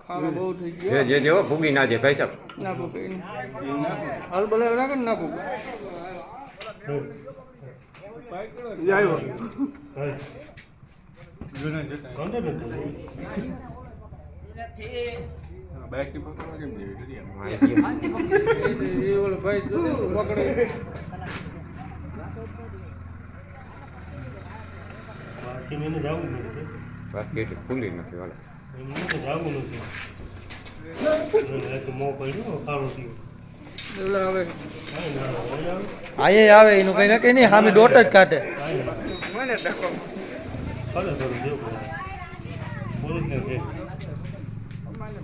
ખાવા બહુ થઈ જે ગયા જે જેવો ફૂગી ના જે ભાઈ સાહેબ. હાલ ભલે નાખે ને નાખો હા, એ ગયો. એ એ ઓલો ભાઈ જો પકડે બસ ગેટ ખુલ્લી નથી વાળા એટલે હવે આયે આવે એનું કઈ નક્કી નહીં સામે દોટ જ કાઢે મને ધક્કો